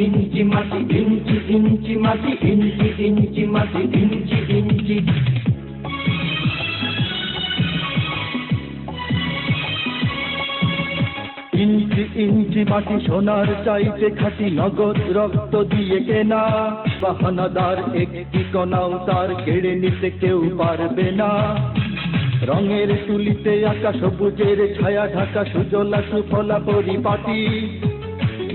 ইঞ্চি ইঞ্চি মাটি সোনার চাইতে খাটি নগদ রক্ত দিয়ে কেনা। বাহানাদার একটি কণাও তার কেড়ে নিতে কেউ পারবে না। রঙের তুলিতে আঁকা সবুজের ছায়া ঢাকা, সুজলা সুফলা পরিপাটি।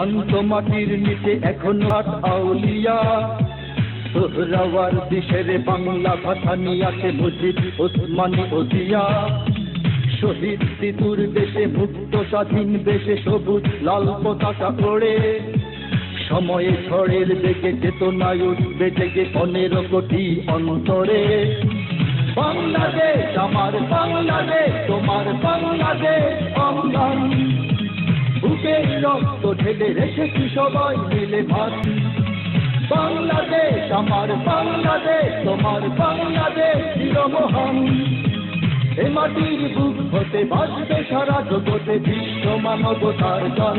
শান্ত মাটির নিচে এখন আট আউলিয়া। সোহরাওয়ার দেশের বাংলা ভাষা নিয়ে আছে মুজিব ওসমানী ওজিয়া। শহীদ তিতুর দেশে মুক্ত স্বাধীন দেশে সবুজ লাল পতাকা ওড়ে। সময়ে ঝড়ের বেগে চেতনায় উঠবে জেগে পনেরো কোটি অন্তরে। বাংলাদেশ, আমার বাংলাদেশ, তোমার বাংলাদেশ অঙ্গন বুকের রক্ত ঢেলে রেখেছি সবাই মিলে ভাত? বাংলাদেশ, আমার বাংলাদেশ, তোমার বাংলাদেশ চিরমহান এ মাটির বুক হতে বাঁচবে সারা জগতে বিশ্ব মানবতার গান।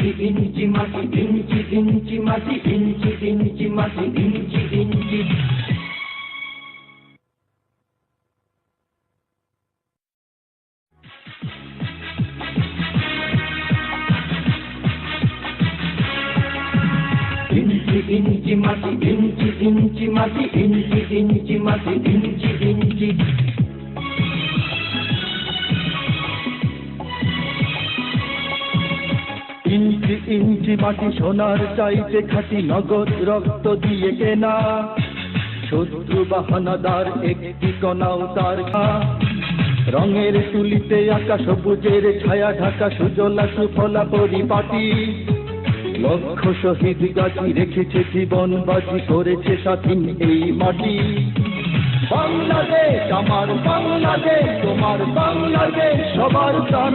ইঞ্চি ইঞ্চি মাটি ইঞ্চি ইঞ্চি মাটি ইঞ্চি ইঞ্চি মাটি ইঞ্চি ইঞ্চি ইঞ্চি ইঞ্চি মাটি ইঞ্চি ইঞ্চি মাটি ইঞ্চি ইঞ্চি মাটি ইঞ্চি ইঞ্চি মাটি সোনার চাইতে খাটি নগদ রক্ত দিয়ে কেনা। শত্রু বাহানাদার একটি কণাও তার রঙের তুলিতে আঁকা সবুজের ছায়া ঢাকা, সুজলা সুফলা পরিপাটি। লক্ষ শহীদ গাছি রেখেছে জীবন বাজি, করেছে স্বাধীন এই মাটি। বাংলাদেশ, আমার বাংলাদেশ, তোমার বাংলাদেশ, সবার প্রাণ।